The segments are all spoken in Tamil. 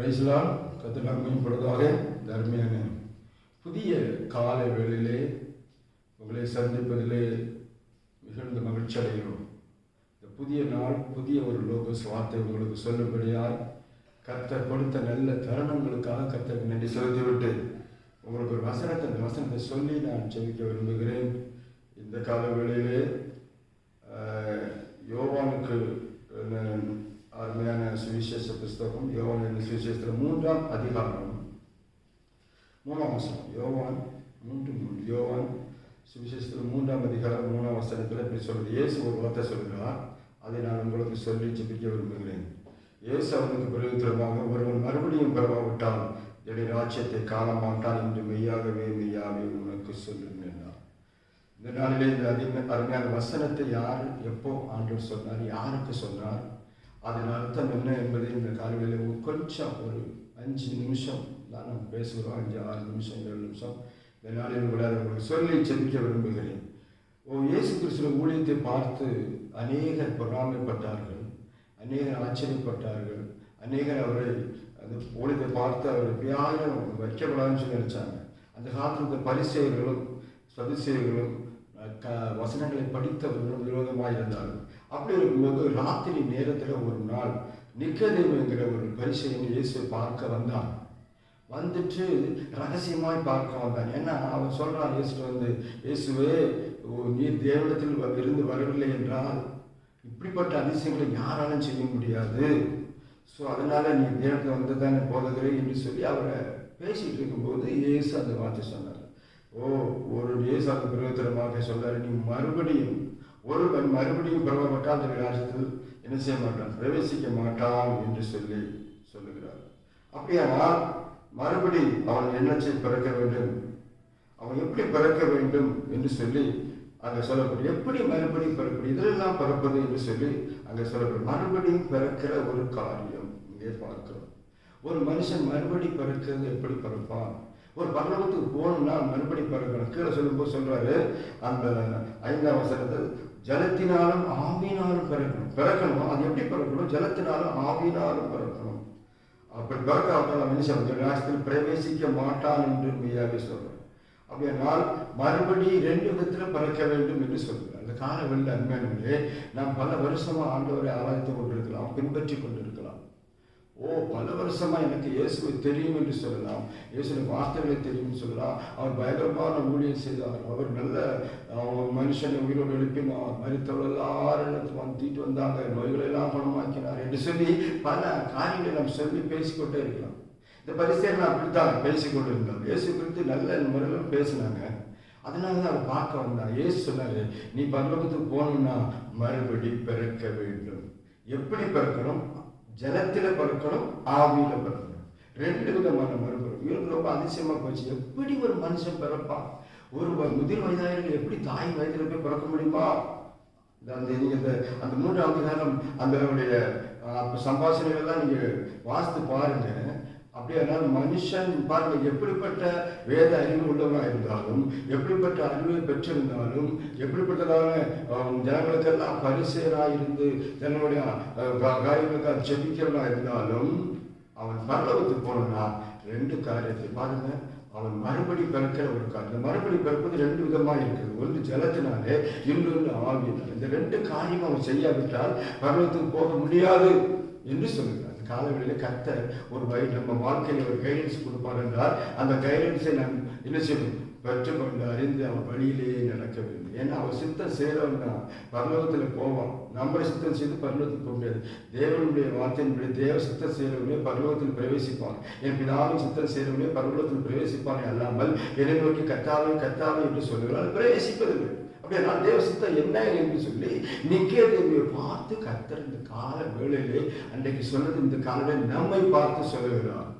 பிரைஸ்லாம் கத்தலாம் மேம்படுவதாக தர்மியான. புதிய கால வேளையிலே உங்களை சந்திப்பதிலே மிகுந்த மகிழ்ச்சி அடைகிறோம். இந்த புதிய நாள் புதிய ஒரு லோகஸ் வார்த்தை உங்களுக்கு சொல்லும்படியால் கத்த கொடுத்த நல்ல தருணங்களுக்காக கர்த்தருக்கு நன்றி செலுத்திவிட்டு உங்களுக்கு ஒரு வசனத்தை அந்த வசனத்தை சொல்லி நான் செவிக்க விரும்புகிறேன். இந்த கால வேளையிலே யோகாவுக்கு யோவானுக்கு அருமையான சுவிசேஷ புஸ்தகம் யோவான் என்ற சுவிசேஷத்தில் மூன்றாம் அதிகாரம் மூணாம் வசனம் யோவான் மூன்று மூன்று யோவான் சுவிசேஷத்தில் மூன்றாம் அதிகாரம் மூணாம் வசனத்தில் இப்படி சொல்கிறது இயேசு ஒரு வார்த்தை சொல்கிறார் அதை நான் உங்களுக்கு சொல்லி ஜெபிக்க விரும்புகிறேன் இயேசு அவனுக்கு பிரயோஜனமாக ஒருவன் மறுபடியும் பெறவாவிட்டால் என்னுடைய ராஜ்யத்தை காணமாட்டான் என்று மெய்யாகவே மெய்யாகவே உனக்கு சொல்லுங்கள் இந்த நாளிலே இந்த அதிக அருமையான வசனத்தை யார் எப்போ ஆண்டவர் சொன்னார் யாருக்கு சொன்னார் அதன் அர்த்தம் என்ன என்பதை இந்த காலையில் கொஞ்சம் ஒரு அஞ்சு நிமிஷம் தான் நம்ம பேசுகிறோம் அஞ்சு ஆறு நிமிஷம் ஏழு நிமிஷம். இந்த நாளில் உங்களுக்கு சொல்லி செபிக்க விரும்புகிறேன். ஓ இயேசு கிறிஸ்துவ ஊழியத்தை பார்த்து அநேகர் பொறாமைப்பட்டார்கள் அநேகர் ஆச்சரியப்பட்டார்கள் அநேகர் அவரை அந்த ஊழியத்தை பார்த்து அவர் வியாயம் வைக்கப்படாதுன்னு சொல்லி நினச்சாங்க. அந்த காலத்தில் இந்த பரிசெயர்களும் சதுசேயர்களும் க வசனங்களை படித்தவர்களும் விரோதமாக இருந்தார்கள் அப்படி இருக்கும்போது ராத்திரி நேரத்தில் ஒரு நாள் நிக்கதேவங்கிற ஒரு பரிசையன் இயேசுவை பார்க்க வந்தான். வந்துட்டு ரகசியமாய் பார்க்க வந்தான். ஏன்னா அவன் சொல்கிறான் இயேசு வந்து இயேசுவே நீ நீர் தேவனத்தில் இருந்து வரவில்லை என்றால் இப்படிப்பட்ட அதிசயங்களை யாராலும் செய்ய முடியாது. ஸோ அதனால் நீ தேவத்தை வந்து தானே போதகிறே என்று சொல்லி அவரை பேசிகிட்டு இருக்கும்போது இயேசு அந்த வார்த்தை சொன்னார். ஓ ஒரு இயேசு அந்த பிரயோஜனமாக சொன்னார் நீ மறுபடியும் ஒருவன் மறுபடியும் பிறவப்பட்டால் அந்த ராஜ்யத்தில் என்ன செய்ய மாட்டான்? பிரவேசிக்க மாட்டான் என்று சொல்லி சொல்லுகிறார். அப்படியானால் மறுபடி அவன் என்ன செய்ய பிறக்க வேண்டும். அவன் எப்படி பிறக்க வேண்டும் என்று சொல்லி அங்கே சொல்லப்படும் எப்படி மறுபடியும் பிறப்படும் இதெல்லாம் பிறப்பது என்று சொல்லி அங்கே சொல்லப்படும் மறுபடியும் பிறக்கிற ஒரு காரியம் இங்கே பார்க்கிறோம். ஒரு மனுஷன் மறுபடி பிறக்கிறது எப்படி பிறப்பான்? ஒரு பல்லவத்துக்கு போகணும்னா மறுபடி பிறக்கணும். கீழே சொல்லும்போது சொல்றாரு அந்த ஐந்தாம் வசனத்தில் ஜலத்தினாலும் ஆவினாலும் பிறக்கணும். பிறக்கணும்? அது எப்படி பிறக்கணும்? ஜலத்தினாலும் ஆவினாலும் பிறக்கணும். அப்படி பிறக்காவிட்டால் அவன் என்ன செய்வான் பிரவேசிக்க மாட்டான் என்று மெய்யாவே சொல்றான் அப்படியானால் மறுபடி ரெண்டு விதத்துல பிறக்க வேண்டும் என்று சொல்கிறார் அந்த கால வெள்ள அன்மையானவர்களே நாம் பல வருஷமாக ஆண்டவரை ஆராய்த்து கொண்டிருக்கலாம் பின்பற்றி கொண்டிருக்கலாம். ஓ பல வருஷமா எனக்கு இயேசுவை தெரியும் என்று சொல்லலாம். இயேசுவின் வார்த்தைகளை தெரியும் சொல்லலாம். அவர் பயங்கரமான ஊழியம் செய்தார். அவர் நல்ல மனுஷனை உயிரோடு எழுப்பினார். மருத்துவர்கள் எல்லாரும் வந்துட்டு வந்தாங்க. நோய்களை எல்லாம் குணமாக்கினார் என்று சொல்லி பல காரியங்களை நாம் சொல்லி பேசிக்கொண்டே இருக்கலாம் இந்த பரிசேரன் அப்படித்தான் பேசிக்கொண்டு இருந்தார் இயேசு குறித்து நல்ல முறையில் பேசினாங்க. அதனால தான் அவர் பார்க்க வந்தான் இயேசு சொன்னாரு நீ பரலோகத்துக்கு போகணும்னா மறுபடி பிறக்க வேண்டும். எப்படி பிறக்கணும்? ஜலத்தில் பிறக்கணும் ஆவியில் பிறக்கணும் ரெண்டு விதமான மறுபடியும் இவருக்கு ரொம்ப அதிசயமா போச்சு. எப்படி ஒரு மனுஷன் பிறப்பான் ஒரு முதிர் வயதாயிரம் எப்படி தாய் வயதில் போய் பிறக்க முடியுமா? இந்த அந்த நீங்க இந்த அந்த மூன்றாவது காலம் அந்த அவருடைய நீங்கள் எல்லாம் வாசித்து பாருங்க. அப்படியானால் மனுஷன் பாருங்க எப்படிப்பட்ட வேத அறிவு உள்ளவனாக இருந்தாலும் எப்படிப்பட்ட அறிவை பெற்றிருந்தாலும் எப்படிப்பட்டதான ஜனங்களுக்கெல்லாம் பரிசேராக இருந்து தன்னுடைய காரியங்களுக்காக செபிக்கிறவனா இருந்தாலும் அவன் பரலவத்துக்கு போனோம்னா ரெண்டு காரியத்தை பாருங்க. அவன் மறுபடி பிறக்கிற ஒரு காரியம். இந்த மறுபடி பிறப்பது ரெண்டு விதமாக இருக்குது. ஒன்று ஜலத்தினாலே இன்னொன்று ஆவியினால். இந்த ரெண்டு காரியம் அவன் செய்யாவிட்டால் பரலோகத்துக்கு போக முடியாது என்று சொல்லுகிறார். காலவெளியில கத்தர் ஒரு வழி நம்ம வாழ்க்கையில் ஒரு கைடன்ஸ் கொடுப்பார் என்றால் அந்த கைடன்ஸை நம் என்ன செய்யணும் பெற்றுக்கொண்டு அறிந்து அவன் வழியிலேயே நடக்க வேண்டும். ஏன்னா அவன் சித்தம் செய்கிறவன் பரலோகத்தில் போவான். நம்ம சித்தம் செய்து பரலோகத்துக்கு போக முடியாது. தேவனுடைய வார்த்தையின்படி தேவ சித்தம் செய்கிறவனே பரலோகத்தில் பிரவேசிப்பான். என் பிதாவும் சித்தம் செய்கிறவனே பரலோகத்தில் பிரவேசிப்பானே அல்லாமல் என்னை நோக்கி கத்தாவே கத்தாவே என்று சொல்லுகிறார். பிரவேசிப்பதில்லை. அப்படின்னா தேவ சித்தம் என்ன என்று சொல்லி நிக்கே தேவியை பார்த்து கத்தர் இந்த கால வேளையிலே அன்றைக்கு சொன்னது இந்த காலையில் நம்மை பார்த்து சொல்லுகிறார்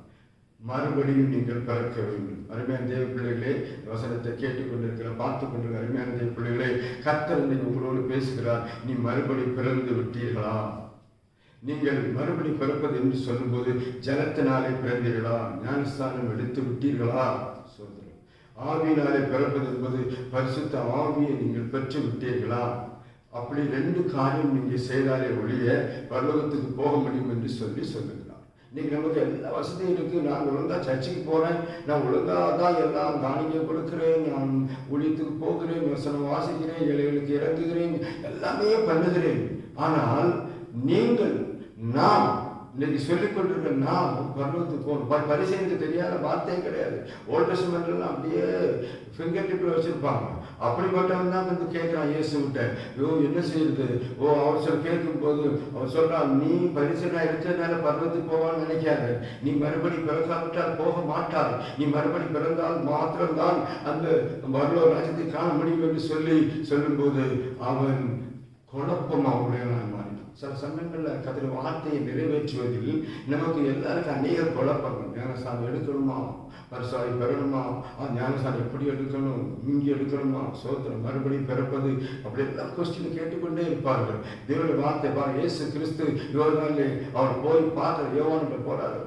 மறுபடியும் நீங்கள் பிறக்க வேண்டும். அருமையான தேவ பிள்ளைகளே வசனத்தை கேட்டுக்கொண்டிருக்கிற பார்த்து கொண்டிருக்கிற அருமையான தேவ பிள்ளைகளே கத்தர் இன்னைக்கு உங்களோடு பேசுகிறார். நீ மறுபடி பிறந்து விட்டீர்களா? நீங்கள் மறுபடி பிறப்பது என்று சொல்லும்போது ஜலத்தினாலே பிறந்தீர்களா? ஞானஸ்தானம் எடுத்து விட்டீர்களா? சொல்கிறேன். ஆவியினாலே பிறப்பது என்பது பரிசுத்த ஆவியை நீங்கள் பெற்று விட்டீர்களா அப்படி ரெண்டு காரியம் நீங்கள் செய்தாலே ஒழிய பரலோகத்துக்கு போக முடியும் என்று சொல்லி சொல்லுகிறார். நீங்கள் நமக்கு எல்லா வசதியும் இருக்குது நான் ஒழுங்கா சர்ச்சுக்கு போகிறேன் நான் ஒழுங்கா தான் எல்லாம் காணிக்க கொடுக்குறேன். நான் ஊழியத்துக்கு போகிறேன். வசனம் வாசிக்கிறேன். ஏழைகளுக்கு இறங்குகிறேன். எல்லாமே பண்ணுகிறேன். ஆனால் நீங்கள் நாம் இன்னைக்கு சொல்லிக் கொண்டிருக்க நாம் பருவத்துக்கு போகணும். பரிசெய்து தெரியாத வார்த்தையே கிடையாது. ஓல்ட் டெஸ்ட்மெண்ட்லாம் அப்படியே ஃபிங்கர் டிப்பில் வச்சிருப்பாங்க. அப்படிப்பட்டவன் தான் வந்து கேட்குறான் இயேசுகிட்ட. ஐயோ என்ன செய்யுது ஓ அவர் சொல் கேட்கும் போது அவர் சொல்றான் நீ பரிசனா இருக்கிறதுனால பருவத்துக்கு போவான்னு நினைக்காது. நீ மறுபடி பிறக்காவிட்டால் போக மாட்டார். நீ மறுபடி பிறந்தால் மாத்திரம்தான் அந்த வரலோ ராஜ்யத்தை காண முடியும் என்று சொல்லி சொல்லும்போது அவன் குழப்பமாக உடையவனாய் சில சமயங்களில் கதிர வார்த்தையை நிறைவேற்றுவதில் நமக்கு எல்லாருக்கும் அநேக குழப்பங்கள். ஞானசாமி எடுக்கணுமா? பரிசாய் பெறணுமா? ஆ ஞானசாமி எப்படி எடுக்கணும்? இங்கே எடுக்கணுமா? சோத்திரம் மறுபடியும் பிறப்பது? அப்படி எல்லாம் கொஸ்டின் கேட்டுக்கொண்டே இருப்பார்கள். தேவனுடைய வார்த்தை பா இயேசு கிறிஸ்து யோகாலே அவர் போய் பார்த்தார். யோவான்கிட்ட போறாரு.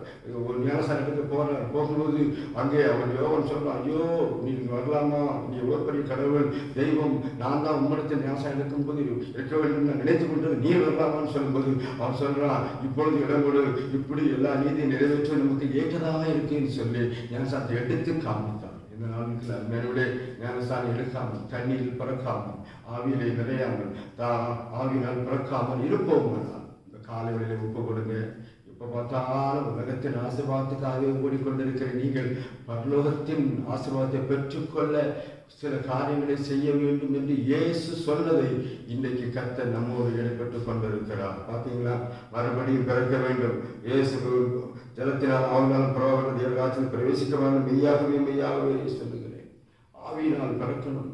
ஒரு ஞானசாமி எடுக்க போறார். போகும்போது அங்கே அவர் யோகன் சொல்றான் ஐயோ நீ வரலாமா? நீ எவ்வளவு பெரிய கடவுள். தெய்வம். நான் தான் உம்மிடத்தில் ஞானசாமி எடுக்கும்போது இருக்க வேண்டும் நினைத்து கொண்டது. நீ வரலாமான்னு சொல்லும்போது அவன் சொல்றான் இப்பொழுது இடம் கொடு இப்படி எல்லா நீதியும் நிறைவேற்ற நமக்கு ஏற்றதாக இருக்குன்னு சொல்லி ஞானசாந்தி எடுத்து காமித்தான் இந்த நாளுக்கு அருமையோட ஞானசாமி எடுக்காமல் தண்ணீரில் பிறக்காமல் ஆவியிலே விளையாமல் தான் ஆவியினால் பிறக்காமல் இருப்போம் இந்த காலை வேளையில ஒப்பு கொடுங்க. இப்போ பார்த்தாலும் உலகத்தின் ஆசீர்வாதத்துக்காகவே ஓடிக்கொண்டிருக்கிற நீங்கள் பரலோகத்தின் ஆசீர்வாதத்தை பெற்றுக்கொள்ள சில காரியங்களை செய்ய வேண்டும் என்று இயேசு சொன்னதை இன்றைக்கு கத்த நம்மோடு ஈடுபட்டு கொண்டிருக்கிறார். பார்த்தீங்களா? மறுபடியும் பிறக்க வேண்டும். இயேசு ஜலத்தினால் அவங்களால் பிரவாகம் தேவராட்சியில் பிரவேசிக்க வேண்டும். மெய்யாகவே மெய்யாகவே சொல்லுகிறேன். ஆவியினால் பிறக்கணும்.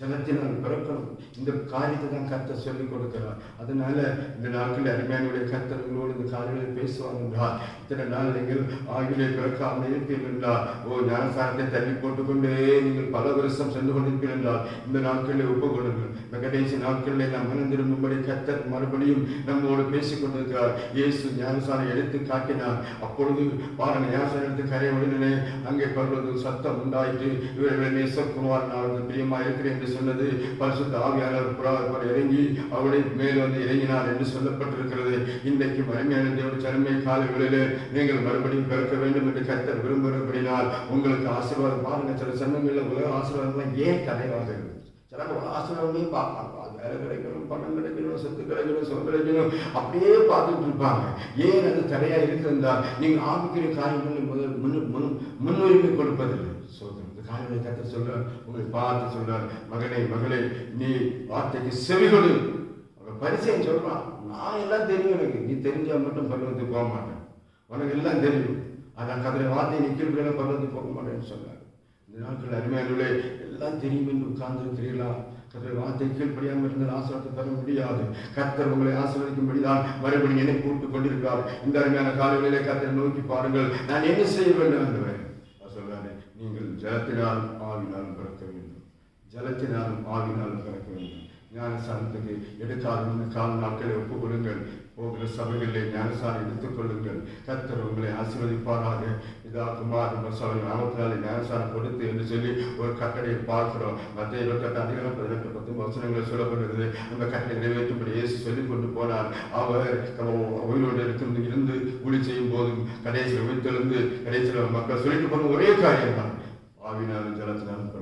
ஜலத்தினால் பிறக்கணும். இந்த காரியத்தை தான் கர்த்தர் சொல்லிக் கொடுக்கிறார். அதனால இந்த நாட்களில் அருமையானுடைய கர்த்தர்களோடு இந்த காரியங்களை பேசுவாங்க என்றால் இத்தனை நாள் நீங்கள் ஆகிலே பிறக்காமல் இருப்பீர்கள் என்றால் ஓ ஞானசாரத்தை தள்ளி போட்டுக்கொண்டே நீங்கள் பல வருஷம் சென்று கொண்டிருப்பீர்கள் என்றால் இந்த நாட்களில் ஒப்புக்கொள்ளுங்கள். இந்த கடைசி நாட்களில் நாம் மனந்திரும்பும்படி கத்தர் கர்த்தர் மறுபடியும் நம்மோடு பேசிக் கொண்டிருக்கிறார் இயேசு ஞானசாரம் எடுத்து காட்டினார். அப்பொழுது பாருங்க ஞானசாரம் எடுத்து கரை உடனே அங்கே பருவது சத்தம் உண்டாயிட்டு இவர்கள் நேசகுமார் நான் பிரியமா இருக்கிறேன் என்று சொன்னது பரிசுத்த ஆவியாளர் புறாவர் இறங்கி அவருடைய மேல் வந்து இறங்கினார் என்று சொல்லப்பட்டிருக்கிறது. இன்றைக்கு மகிமையான தேவ சரமை காலங்களிலே நீங்கள் மறுபடியும் பிறக்க வேண்டும் என்று கத்தர் விரும்புகிறபடினால் உங்களுக்கு ஆசீர்வாதம் பாருங்க. சில சமயங்களில் உலக ஆசீர்வாதம் ஏன் தடையாக இருக்குது சில ஆசீர்வாதமே பார்ப்பாங்க. வேலை கிடைக்கணும் பணம் கிடைக்கணும் சொத்து கிடைக்கணும் சொல் கிடைக்கணும். அப்படியே பார்த்துட்டு இருப்பாங்க. ஏன் அது தடையாக இருக்கிறதா நீங்கள் ஆபிக்கிற காரியங்களை முதல் முன் முன் முன்னுரிமை கொடுப்பதில்லை. சோதனை. இந்த காரியங்களை கத்த சொல்றார் உங்களை பார்த்து சொல்றார் மகனே மகளே நீ வார்த்தைக்கு செவிகொடு அவன் பரிசையும் சொல்றான் நான் எல்லாம் தெரியும் எனக்கு. நீ தெரிஞ்சா மட்டும் பருவத்துக்கு போக மாட்டேன். உனக்கு எல்லாம் தெரியும். அதான் கதிரை வார்த்தை நீ கீழ்களை பருவத்துக்கு போக மாட்டேன்னு சொன்னார். இந்த நாட்கள் அருமையானே எல்லாம் தெரியும் என்று தெரியலாம் கர்த்தர் வார்த்தை கீழ்படியாமல் இருந்தால் ஆசீர்வாதத்தை பெற முடியாது. கத்தர் உங்களை ஆசீர்வதிக்கும்படிதான் மறுபடியும் என்னை கூப்பிட்டு கொண்டிருக்கிறார். இந்த அருமையான காலங்களிலே கர்த்தரை நோக்கி பாருங்கள். நான் என்ன செய்ய வேண்டும் என்று சொல்றாரு நீங்கள் ஜலத்தினாலும் ஆவினாலும் பிறக்க வேண்டும். ஜலத்தினாலும் ஆவினாலும் பிறக்க வேண்டும். ஞானசாரத்துக்கு எடுக்காத கால நாட்களை ஒப்புக் கொடுங்கள் போகிற சபைகளில் ஞானசாரம் எடுத்துக் கொள்ளுங்கள் உங்களை ஆசீர்வதிப்பாராக. இதா குமார் சபை நாமத்தினாலே ஞானசாரம் கொடுத்து என்று சொல்லி ஒரு கட்டளையை பார்க்கிறோம். மத்திய இருபத்தெட்டு அதிகாரம் பதினெட்டு பத்து வசனங்கள் சொல்லப்படுகிறது. அந்த கட்டளை நிறைவேற்றும்படி இயேசு சொல்லிக் கொண்டு போனார். அவர் உயிரோடு இருந்து இருந்து குடி செய்யும் போதும் கடைசியில் உயிர்த்தெழுந்து கடைசியில் மக்கள் சொல்லிட்டு போன ஒரே காரியம் தான் ஆவினாலும் ஜலத்தினாலும்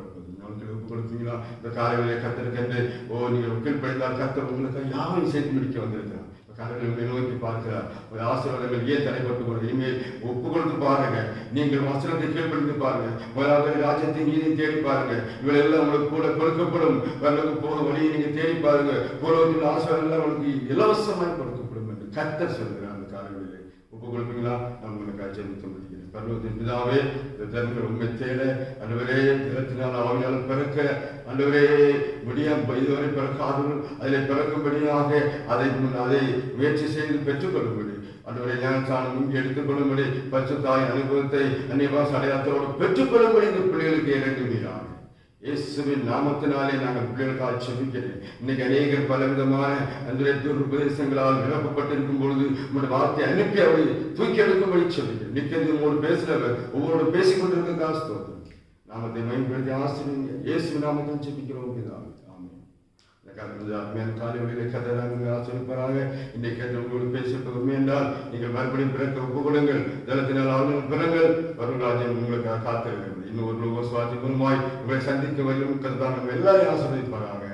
பார்த்தீங்களா இந்த காலையிலே கத்திருக்கிறது ஓ நீங்கள் உக்கில் படித்தால் கத்தர் உங்களுக்கு யாரும் சேர்த்து முடிக்க வந்திருக்கிறார்? காலையில் உங்களை நோக்கி பார்க்கிறார். ஒரு ஆசீர்வாதங்கள் ஏன் தடைப்பட்டு கொண்டு இனிமேல் ஒப்புக்கொண்டு பாருங்க. நீங்கள் வசனத்தை கீழ்ப்படுத்தி பாருங்க. முதலாவது ராஜ்யத்தை நீதி தேடி பாருங்க. இவள் எல்லாம் உங்களுக்கு கூட கொடுக்கப்படும். வரலுக்கு போக வழியை நீங்க தேடி பாருங்க. பூர்வத்தில் ஆசீர்வாதம் எல்லாம் உங்களுக்கு இலவசமாய் கொடுக்கப்படும் என்று கத்தர் சொல்கிறார் அந்த காலைகளிலே ஒப்புக்கொள்வீங்களா? நான் உங்களுக்கு அஜனித்து முடிக்கிறேன். பருவத்தின் பிதாவே இந்த தருணங்கள் உண்மை தேட. அன்றுவரே தினத்தினால் ஆவியால் பிறக்க. அன்றுவரே முடியாம இதுவரை பிறக்காதவர்கள் அதில் பிறக்கும்படியாக அதை அதை முயற்சி செய்து பெற்றுக்கொள்ளும்படி. அன்றுவரை ஞானஸ்தானம் இங்கே எடுத்துக்கொள்ளும்படி பச்சை தாய் அனுபவத்தை அன்னிவாச அடையாளத்தோடு பெற்றுக்கொள்ளும்படி இந்த பிள்ளைகளுக்கு இறங்குகிறார் இயேசுவின் நாமத்தினாலே நாங்கள் பிள்ளைகளுக்காக செபிக்கிறேன் இன்னைக்கு அநேகர் பலவிதமான அந்த துருபதேசங்களால் நிரப்பப்பட்டிருக்கும் பொழுது உங்களுடைய வார்த்தை அனுப்பி அவரை தூக்கி எடுக்கும்படி செபிக்கிறேன் நித்தியது உங்களோடு பேசுறவர் ஒவ்வொரு பேசிக்கொண்டிருக்க காசு ஸ்தோத்திரம் நாமத்தை மேம்படுத்தி ஆசிரியங்க இயேசு நாமத்தான் செபிக்கிறோம் பிதாவே. என்றால் நீங்கள் மறுபடியும் பிறக்க ஒப்பு கொடுங்கள் ஜலத்தினால் ஆளுநர் பிறங்கள் வரும் ராஜ்யம் உங்களுக்காக காத்திருக்கிறது இன்னும் ஒரு லோக சுவாசி மூலமாய் உங்களை சந்திக்க வரையும் கருத்தான் எல்லாரையும் ஆசிரியப்பாராக